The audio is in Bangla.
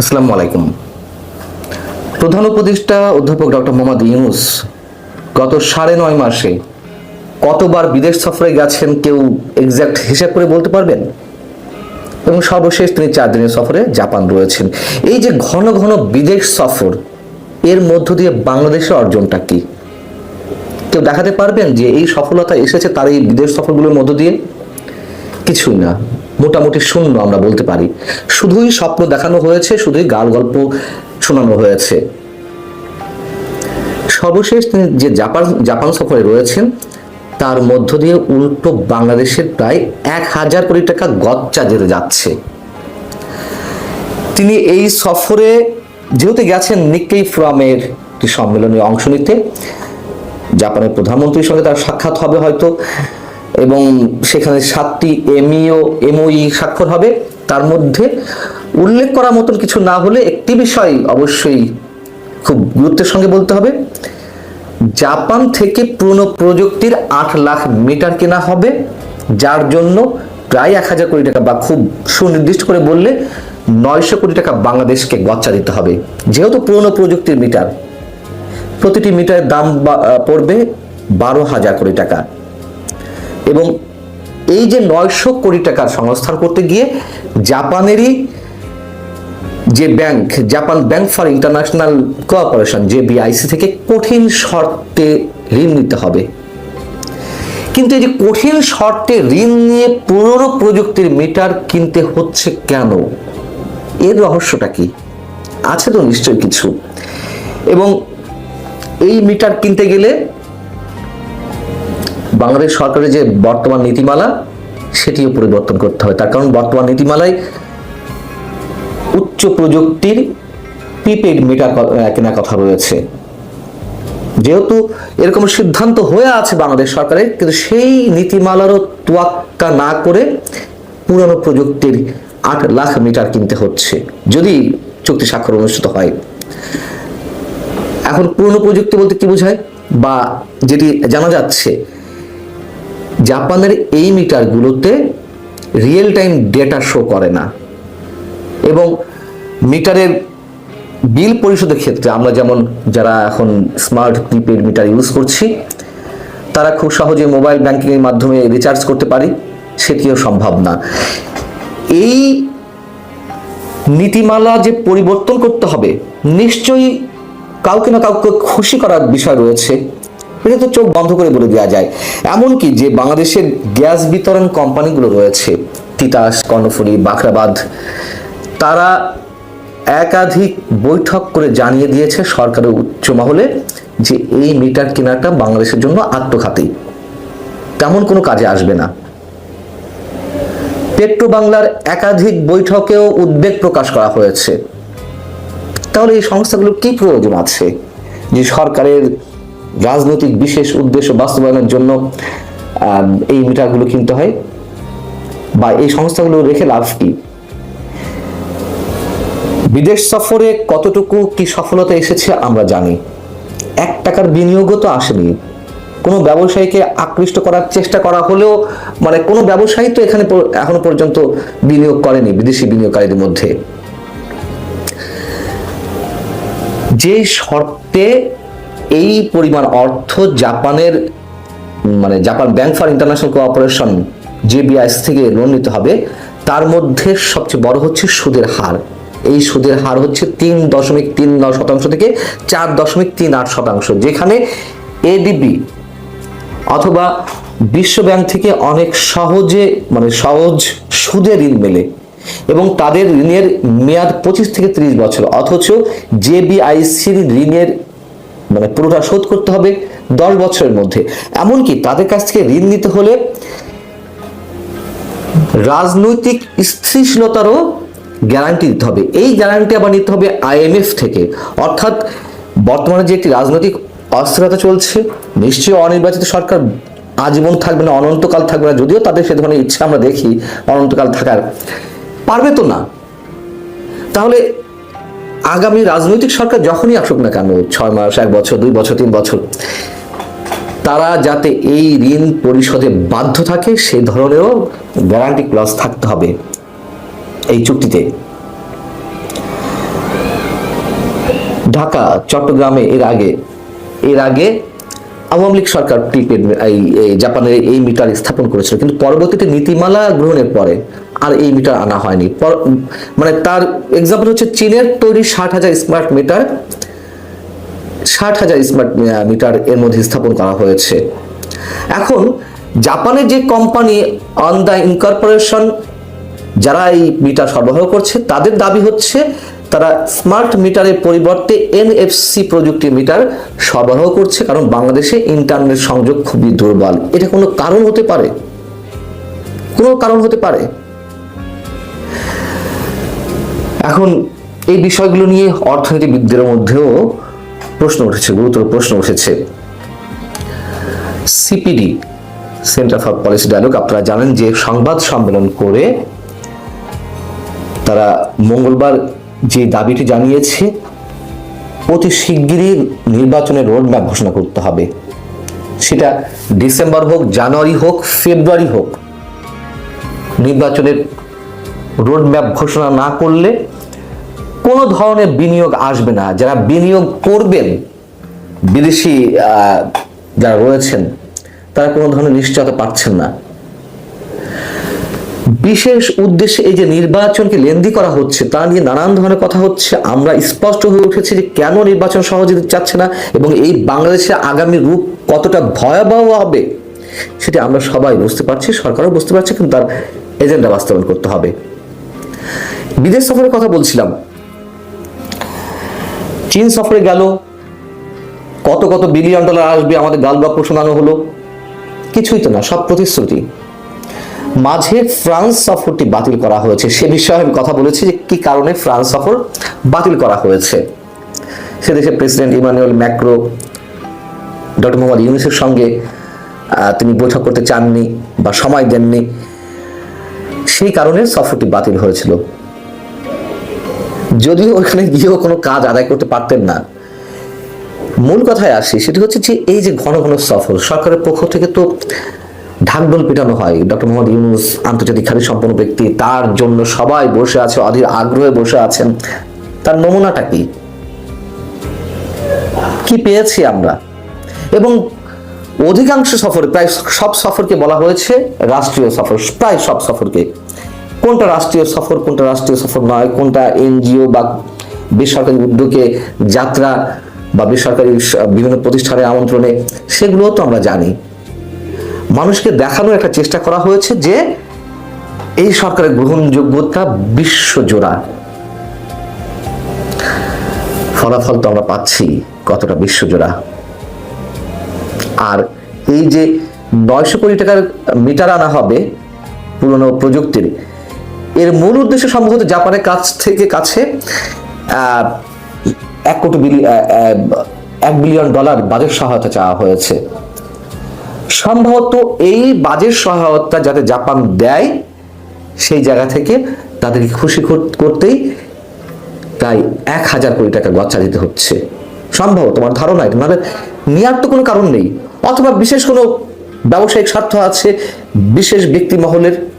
আসসালামু আলাইকুম। প্রধান উপদেষ্টা অধ্যাপক ডক্টর মোহাম্মদ ইউনুস গত সাড়ে নয় মাসে কতবার বিদেশ সফরে গেছেন কেউ এক্স্যাক্ট হিসাব করে বলতে পারবেন? এবং সর্বশেষ তিনি চার দিনের সফরে জাপান রয়েছেন। এই যে ঘন ঘন বিদেশ সফর, এর মধ্য দিয়ে বাংলাদেশের অর্জনটা কি? কেউ দেখাতে পারবেন যে এই সফলতা এসেছে তার এই বিদেশ সফরগুলোর মধ্য দিয়ে? কিছুই না। মোটামুটি শূন্য আমরা বলতে পারি। শুধুই স্বপ্ন দেখানো হয়েছে, শুধুই গাল গল্প শোনানো হয়েছে। সর্বশেষ তিনি যে জাপান জাপান সফরে রয়েছেন, তার মধ্য দিয়ে উল্টো বাংলাদেশের প্রায় এক হাজার কোটি টাকা গচ্চা যেতে যাচ্ছে। তিনি এই সফরে যেহেতু গেছেন নিকেই ফোরামের একটি সম্মেলনে অংশ নিতে, জাপানের প্রধানমন্ত্রীর সঙ্গে তার সাক্ষাৎ হবে হয়তো। এবং সেখানে সাতটি এমইও, এমওই স্বাক্ষর হবে। তার মধ্যে উল্লেখ করার মতন কিছু না হলে একটি বিষয় অবশ্যই খুব গুরুত্বের সঙ্গে বলতে হবে। জাপান থেকে পুরনো প্রযুক্তির আট লাখ মিটার কেনা হবে, যার জন্য প্রায় এক হাজার কোটি টাকা বা খুব সুনির্দিষ্ট করে বললে নয়শো কোটি টাকা বাংলাদেশকে গচ্চা দিতে হবে, যেহেতু পুরনো প্রযুক্তির মিটার। প্রতিটি মিটারের দাম পড়বে বারো হাজার কোটি টাকা। এবং এই যে নয়শো কোটি টাকার সংস্থান করতে গিয়ে জাপানেরই যে bank, Japan bank for international cooperation যে বিআইসি থেকে কঠিন শর্তে ঋণ নিতে হবে। কিন্তু এই যে কঠিন শর্তে ঋণ নিয়ে পুরনো প্রযুক্তির মিটার কিনতে হচ্ছে কেন? এর রহস্যটা কি? আছে তো নিশ্চয়ই কিছু। এবং এই মিটার কিনতে গেলে বাংলাদেশ সরকারের যে বর্তমান নীতিমালা সেটিও পরিবর্তন করতে হবে তার কারণ বর্তমান নীতিমালায় উচ্চ প্রযুক্তির প্রিপেড মিটার ক- আহ, কেনার কথা রয়েছে। যেহেতু এরকম সিদ্ধান্ত হয়ে আছে বাংলাদেশ সরকারের কিন্তু সেই নীতিমালারও তোয়াক্কা না করে পুরানো প্রযুক্তির আট লাখ মিটার কিনতে হচ্ছে যদি চুক্তি স্বাক্ষর অনুষ্ঠিত হয়। এখন পুরনো প্রযুক্তি বলতে কি বোঝায়? বা যেটি জানা যাচ্ছে জাপানের এই মিটারগুলোতে রিয়েল টাইম ডেটা শো করে না। এবং মিটারের বিল পরিশোধের ক্ষেত্রে আমরা যেমন যারা এখন স্মার্ট প্রিপেড মিটার ইউজ করছি, তারা খুব সহজে মোবাইল ব্যাংকিংয়ের মাধ্যমে রিচার্জ করতে পারি, সেটিও সম্ভব না। এই নীতিমালা যে পরিবর্তন করতে হবে, নিশ্চয়ই কাউকে না কাউকে খুশি করার বিষয় রয়েছে। এটা তো চোখ বন্ধ করে বলে দেওয়া যায়। এমনকি যে বাংলাদেশের গ্যাস বিতরণ কোম্পানিগুলো রয়েছে, তিতাস, কর্ণফুলী, বাখরাবাদ, তারা একাধিক বৈঠক করে জানিয়ে দিয়েছে সরকারের উচ্চ মহলে যে এই মিটার কেনাটা বাংলাদেশের জন্য আত্মঘাতী। তেমন কোনো কাজে আসবে না। পেট্রো বাংলার একাধিক বৈঠকেও উদ্বেগ প্রকাশ করা হয়েছে। তাহলে এই সংস্থাগুলোর কি প্রয়োজন আছে? যে সরকারের রাজনৈতিক বিশেষ উদ্দেশ্য বাস্তবায়নের জন্য এই মিটারগুলো কিনতে হয় বা এই সংস্থাগুলো রেখে লাভ কি? বিদেশ সফরে কতটুকু কি সফলতা এসেছে আমরা জানি। এক টাকার বিনিয়োগও তো আসেনি। কোনো ব্যবসায়ীকে আকৃষ্ট করার চেষ্টা করা হলেও মানে কোনো ব্যবসায়ী তো এখানে এখনও পর্যন্ত বিনিয়োগ করেনি, বিদেশি বিনিয়োগকারীদের মধ্যে। যে শর্তে এই পরিমাণ অর্থ জাপানের মানে Japan bank for international cooperation JBIS থেকে লোন নিতে হবে, তার মধ্যে সবচেয়ে বড় হচ্ছে সুদের হার। এই সুদের হার হচ্ছে তিন দশমিক তিন নয় শতাংশ থেকে চার দশমিক তিন আট শতাংশ, যেখানে এডিবি অথবা বিশ্ব ব্যাংক থেকে অনেক সহজে মানে সহজ সুদে ঋণ মেলে এবং তাদের ঋণের মেয়াদ পঁচিশ থেকে ত্রিশ বছর, অথচ জেবিআইসির ঋণের মানে পুরোটা শোধ করতে হবে দশ বছরের মধ্যে। এমনকি তাদের কাছ থেকে ঋণ নিতে হলে রাজনৈতিক স্থিতিশীলতারও গ্যারান্টি দিতে হবে। এই গ্যারান্টি আবার নিতে হবে আইএমএফ থেকে। অর্থাৎ বর্তমানে যে একটি রাজনৈতিক অস্থিরতা চলছে, নিশ্চয়ই অনির্বাচিত সরকার আজীবন থাকবে না, অনন্তকাল থাকবে না। যদিও তাদের সে ধরনের ইচ্ছা আমরা দেখি, অনন্তকাল থাকার। পারবে তো না। তাহলে আগামী রাজনৈতিক সরকার যখনই আসুক না কেন, ছয় মাস, এক বছর, দুই বছর, তিন বছর, তারা যাতে এই ঋণ পরিশোধে বাধ্য থাকে সেই ধরনেরও গ্যারান্টি ক্লজ থাকতে হবে এই চুক্তিতে। ঢাকা, চট্টগ্রামে এর আগে এর আগে আওয়ামী লীগ সরকার প্রিপেড এই জাপানের এই মিটার স্থাপন করেছিল, কিন্তু পরবর্তীতে নীতিমালা গ্রহণের পরে আর এই মিটার আনা হয়নি। মানে তার এক্সাম্পল হচ্ছে চীনের তৈরি ষাট হাজার স্মার্ট মিটার ষাট হাজার স্মার্ট মিটার এর মধ্যে স্থাপন করা হয়েছে। এখন জাপানের যে কোম্পানি অন দ্য ইনকর্পোরেশন যারা এই মিটার সরবরাহ করছে, তাদের দাবি হচ্ছে তারা স্মার্ট মিটারের পরিবর্তে এনএফসি প্রযুক্তির মিটার সরবরাহ করছে, কারণ বাংলাদেশে ইন্টারনেট সংযোগ খুবই দুর্বল। এটা কোনো কারণ হতে পারে? কোনো কারণ হতে পারে? এখন এই বিষয়গুলো নিয়ে অর্থনীতিবিদদের মধ্যেও প্রশ্ন উঠেছে, গুরুতর প্রশ্ন উঠেছে। CPD centre for policy dialogue আপনারা জানেন যে সংবাদ সম্মেলন করে তারা মঙ্গলবার যে দাবিটি জানিয়েছে, অতি শিগগিরই নির্বাচনের রোডম্যাপ ঘোষণা করতে হবে। সেটা ডিসেম্বর হোক, জানুয়ারি হোক, ফেব্রুয়ারি হোক, নির্বাচনের রোডম্যাপ ঘোষণা না করলে কোনো ধরনের বিনিয়োগ আসবে না। যারা বিনিয়োগ করবেন, বিদেশি যারা রয়েছেন, তারা কোনো ধরনের নিশ্চয়তা পাচ্ছেন না। বিশেষ উদ্দেশ্যে এই যে নির্বাচনকে লেন্দি করা হচ্ছে, তা নিয়ে নানান ধরনের কথা হচ্ছে। আমরা স্পষ্ট হয়ে উঠেছি যে কেন নির্বাচন সহজে চাচ্ছে না এবং এই বাংলাদেশের আগামী রূপ কতটা ভয়াবহ হবে, সেটা আমরা সবাই বুঝতে পারছি, সরকারও বুঝতে পারছে, কিন্তু তার এজেন্ডা বাস্তবায়ন করতে হবে। বিদেশ সফরের কথা বলছিলাম। চীন সফরে গেল। কত কত বিলিয়ন ডলার আসবে আমাদের গাল গপ্প শোনানো হলো। কিছুই তো না, সব প্রতিশ্রুতি। মাঝে ফ্রান্স সফরটি বাতিল করা হয়েছে। সে বিষয়ে আমি কথা বলেছি যে কি কারণে ফ্রান্স সফর বাতিল করা হয়েছে। সে দেশের president Emmanuel Macron doctor Mohammad ইউনুসের সঙ্গে তিনি বৈঠক করতে চাননি বা সময় দেননি। সেই কারণে সফরটি বাতিল হয়েছিল। যদিও ওখানে গিয়েও কোনো কাজ আদায় করতে পারতেন না। মূল কথায় আসি, সেটি হচ্ছে যে এই যে ঘন ঘন সফর, সরকারের পক্ষ থেকে তো ঢাকঢোল পিটানো হয়। ডক্টর মোহাম্মদ ইউনুস আন্তর্জাতিক খ্যাতি সম্পন্ন ব্যক্তি, তার জন্য সবাই বসে আছে, অধীর আগ্রহে বসে আছেন। তার নমুনাটা কি? কি পেয়েছি আমরা? এবং অধিকাংশ সফর প্রায় সব সফরকে বলা হয়েছে রাষ্ট্রীয় সফর, প্রায় সব সফরকে। কোনটা রাষ্ট্রীয় সফর, কোনটা রাষ্ট্রীয় সফর নয়, কোনটা এনজিও বা বেসরকারি উদ্যোগে যাত্রা বা বেসরকারি বিভিন্ন প্রতিষ্ঠানের আমন্ত্রণে, সেগুলোও তো আমরা জানি। মানুষকে দেখানোর একটা চেষ্টা করা হয়েছে যে এই সরকারের গ্রহণযোগ্যতা বিশ্বজোড়া ফলাফল তো আমরা পাচ্ছি কতটা বিশ্বজোড়া আর এই যে নয়শো কোটি টাকার মিটার আনা হবে পুরনো প্রযুক্তির এর মূল উদ্দেশ্য সম্ভবত জাপানের কাছ থেকে কাছে এক কোটি বিলি এক বিলিয়ন ডলার বাজেট সহায়তা চাওয়া হয়েছে। সম্ভবত এই বাজেট সহায়তা যাতে জাপান দেয়, সেই জায়গা থেকে তাদেরকে খুশি কর- করতেই প্রায় এক হাজার কোটি টাকা গচ্চা দিতে হচ্ছে। সম্ভব তোমার ধারণা এটা? নাহলে নেওয়ার তো কোনো কারণ নেই। অথবা বিশেষ কোনো ব্যবসায়িক স্বার্থ আছে বিশেষ ব্যক্তি মহলের